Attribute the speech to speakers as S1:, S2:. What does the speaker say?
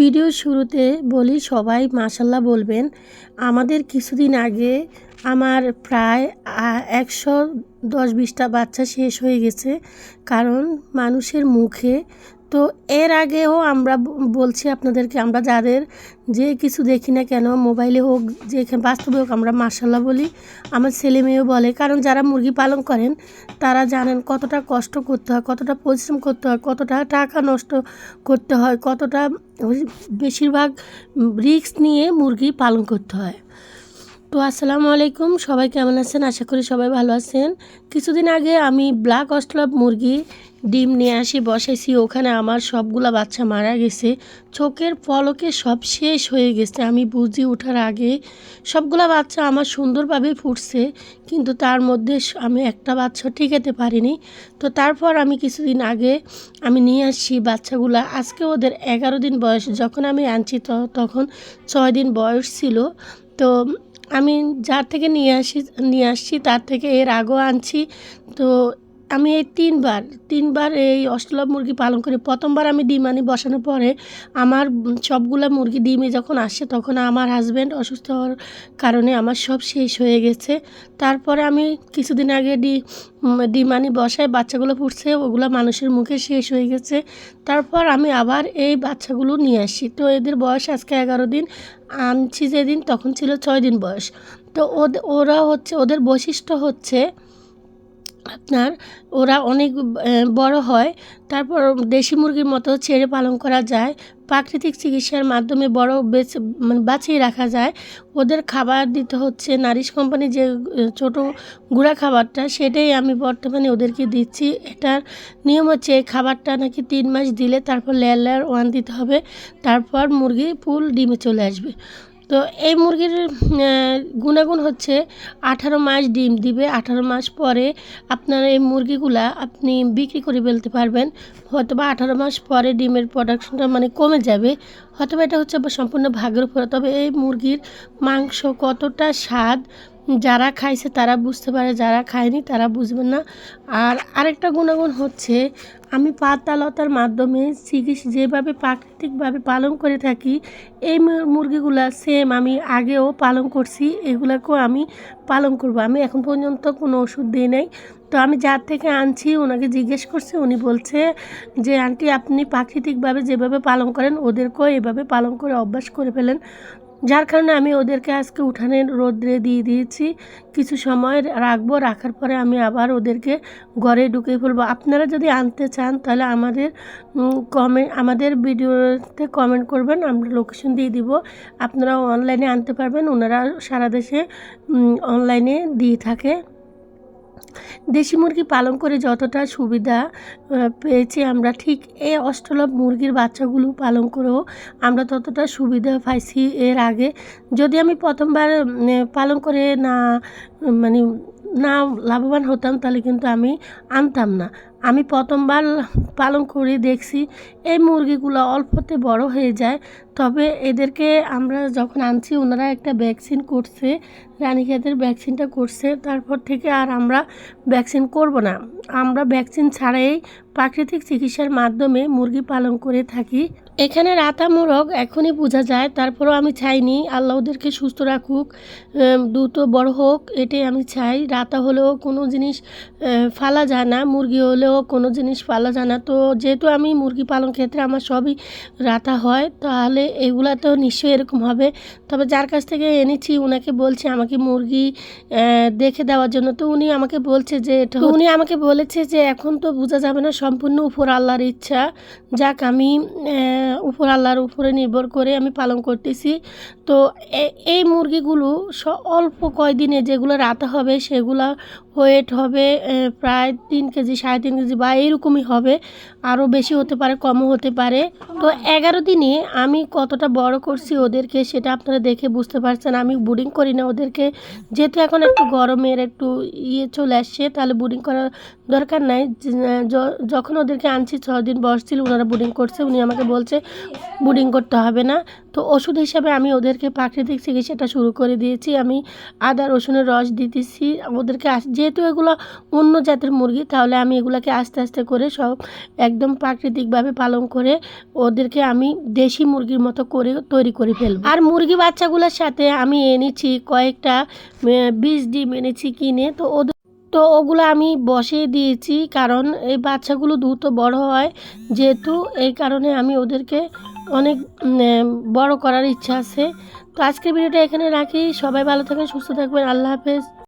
S1: Video শুরুতে বলি, সবাই মাসাল্লাহ বলবেন। আমাদের কিছুদিন আগে আমার প্রায় একশো দশ বিশটা বাচ্চা শেষ হয়ে গেছে। কারণ মানুষের মুখে তো এর আগেও আমরা বলছি আপনাদেরকে, আমরা যাদের যে কিছু দেখি না কেন, মোবাইলে হোক যেখানে বাস্তবে হোক, আমরা মাসাল্লাহ বলি, আমার ছেলে মেয়েও বলে, কারণ যারা মুরগি পালন করেন, তারা জানেন কতটা কষ্ট করতে হয়, কতটা পরিশ্রম করতে হয়, কতটা টাকা নষ্ট করতে হয়, কতটা বেশিরভাগ রিস্ক নিয়ে মুরগি পালন করতে হয়। তো আসসালামু আলাইকুম। সবাই কেমন আছেন? আশা করি সবাই ভালো আছেন। কিছুদিন আগে আমি ব্ল্যাক অস্ট্রপ মুরগি ডিম নিয়ে আসি, বসাইছি। ওখানে আমার সবগুলা বাচ্চা মারা গেছে। চোখের পলকে সব শেষ হয়ে গেছে। আমি বুঝি ওঠার আগে সবগুলা বাচ্চা আমার সুন্দরভাবে ফুটছে, কিন্তু তার মধ্যে আমি একটা বাচ্চা টিকাতে পারিনি। তো তারপর আমি কিছুদিন আগে আমি নিয়ে আসছি বাচ্চাগুলা। আজকে ওদের এগারো দিন বয়স। যখন আমি আনছি তখন ছয় দিন বয়স ছিল। তো আমি যার থেকে নিয়ে আসি নিয়ে আসছি তার থেকে এর আগেও আনছি। তো আমি এই তিনবার তিনবার এই অষ্টলভ মুরগি পালন করি। প্রথমবার আমি ডিম আনি বসানোর পরে আমার সবগুলা মুরগি ডিমে যখন আসে তখন আমার হাজব্যান্ড অসুস্থ হওয়ার কারণে আমার সব শেষ হয়ে গেছে। তারপরে আমি কিছুদিন আগে ডি ডিম আনি বসায়, বাচ্চাগুলো ফুটছে ওগুলো মানুষের মুখে শেষ হয়ে গেছে। তারপর আমি আবার এই বাচ্চাগুলো নিয়ে আসি। তো এদের বয়স আজকে এগারো দিন, আনছি যেদিন তখন ছিল ছয় দিন বয়স। তো ওরা হচ্ছে, ওদের বৈশিষ্ট্য হচ্ছে আপনার ওরা অনেক বড় হয়। তারপর দেশি মুরগির মতো ছেড়ে পালন করা যায়। প্রাকৃতিক চিকিৎসার মাধ্যমে বড় বেঁচে মানে বাঁচিয়ে রাখা যায়। ওদের খাবার দিতে হচ্ছে, নারিশ কোম্পানি যে ছোট গুঁড়া খাবারটা, সেটাই আমি বর্তমানে ওদেরকে দিচ্ছি। এটার নিয়ম হচ্ছে এই খাবারটা নাকি তিন মাস দিলে তারপর লেয়ার লেয়ার ওয়ান দিতে হবে। তারপর মুরগি ফুল ডিমে চলে আসবে। তো এই মুরগির গুণাগুণ হচ্ছে আঠারো মাস ডিম দিবে, আঠারো মাস পরে আপনার এই মুরগিগুলা আপনি বিক্রি করে ফেলতে পারবেন। হয়তো বা আঠারো মাস পরে ডিমের প্রোডাকশনটা মানে কমে যাবে হয়তো এটা হচ্ছে সম্পূর্ণ ভাগের উপরে। তবে এই মুরগির মাংস কতটা স্বাদ যারা খাইছে তারা বুঝতে পারে, যারা খায়নি তারা বুঝবে না। আর আরেকটা গুণাগুণ হচ্ছে, আমি পাতালতার মাধ্যমে চিকিৎসা যেভাবে প্রাকৃতিকভাবে পালন করে থাকি, এই মুরগিগুলা সেম আমি আগেও পালন করছি, এগুলাকেও আমি পালন করব। আমি এখন পর্যন্ত কোনো ওষুধ দিই নাই। তো আমি যার থেকে আনছি, ওনাকে জিজ্ঞেস করছি, উনি বলছে যে, আন্টি, আপনি প্রাকৃতিকভাবে যেভাবে পালন করেন, ওদেরকেও এভাবে পালন করে অভ্যাস করে ফেলেন। যার কারণে আমি ওদেরকে আজকে উঠানে রোদ্রে দিয়ে দিয়েছি। কিছু সময় রাখব, রাখার পরে আমি আবার ওদেরকে ঘরে ঢুকিয়ে ফেলব। আপনারা যদি আনতে চান তাহলে আমাদের কমেন্ট আমাদের ভিডিওতে কমেন্ট করবেন, আমরা লোকেশন দিয়ে দিব। আপনারা অনলাইনে আনতে পারবেন, ওনারা সারা দেশে অনলাইনে দিয়ে থাকে। দেশি মুরগি পালন করে যতটা সুবিধা পেয়েছি আমরা, ঠিক এই অষ্টলভ মুরগির বাচ্চাগুলো পালন করেও আমরা ততটা সুবিধা পাইছি এর আগে। যদি আমি প্রথমবার পালন করে না মানে না লাভবান হতাম, তাহলে কিন্তু আমি আনতাম না। আমি প্রথমবার পালন করে দেখছি, এই মুরগিগুলো অল্পতে বড় হয়ে যায়। তবে এদেরকে আমরা যখন আনছি, ওনারা একটা ভ্যাকসিন করছে রানীক্ষেতের ভ্যাকসিনটা করছে। তারপর থেকে আর আমরা ভ্যাকসিন করব না। আমরা ভ্যাকসিন ছাড়াই প্রাকৃতিক চিকিৎসার মাধ্যমে মুরগি পালন করে থাকি। এখানে রাতা মোরগ এখনই বোঝা যায়, তারপরেও আমি চাইনি। আল্লাহ ওদেরকে সুস্থ রাখুক দ্রুত বড় হোক, এটাই আমি চাই। রাতা হলেও কোনো জিনিস ফালা যায় না, মুরগি হলেও কোনো জিনিস পালা যায় না। তো যেহেতু আমি মুরগি পালন ক্ষেত্রে আমার সবই রাতা হয় তাহলে এগুলা তো নিশ্চয়ই এরকম হবে। তবে যার কাছ থেকে এনেছি ওনাকে বলছি আমাকে মুরগি দেখে দেওয়ার জন্য। তো উনি আমাকে বলছে যে এটা উনি আমাকে বলেছে যে এখন তো বোঝা যাবে না সম্পূর্ণ উপর আল্লাহর ইচ্ছা। যাক আমি উপর আল্লাহর উপরে নির্ভর করে আমি পালন করতেছি। তো এই মুরগিগুলো স- অল্প কয়দিনে যেগুলো রাতা হবে সেগুলো ওয়েট হবে প্রায় তিন কেজি, সাড়ে তিন কেজি বা এইরকমই হবে। আরও বেশি হতে পারে, কমও হতে পারে। তো এগারো দিনে আমি কতটা বড় করছি ওদেরকে সেটা আপনারা দেখে বুঝতে পারছেন। আমি বুডিং করি না ওদেরকে। যেহেতু এখন একটু গরমের একটু ইয়ে চলে আসছে, তাহলে বুডিং করার দরকার নাই। যখন ওদেরকে আনছি ছ দিন বয়স ছিল, ওনারা বুডিং করছে, উনি আমাকে বলছে বুডিং করতে হবে না। তো ওষুধ হিসাবে আমি ওদেরকে প্রাকৃতিক চিকিৎসাটা শুরু করে দিয়েছি। আমি আদা, রসুনের রস দিতেছি। ওদেরকে যেহেতু এগুলো অন্য জাতের মুরগি, তাহলে আমি এগুলোকে আস্তে আস্তে করে সব একদম প্রাকৃতিকভাবে পালন করে ওদেরকে আমি দেশি মুরগির মতো করে তৈরি করে ফেলব। আর মুরগি বাচ্চাগুলোর সাথে আমি এনেছি কয়েকটা বীজ ডিম এনেছি কিনে। তো ওদের তো ওগুলো আমি বসিয়ে দিয়েছি, কারণ এই বাচ্চাগুলো দ্রুত বড় হয়। যেহেতু এই কারণে আমি ওদেরকে অনেক বড় করার ইচ্ছা আছে। তো আজকের ভিডিওটা এখানে রাখি। সবাই ভালো থাকবেন সুস্থ থাকবেন। আল্লাহ হাফেজ।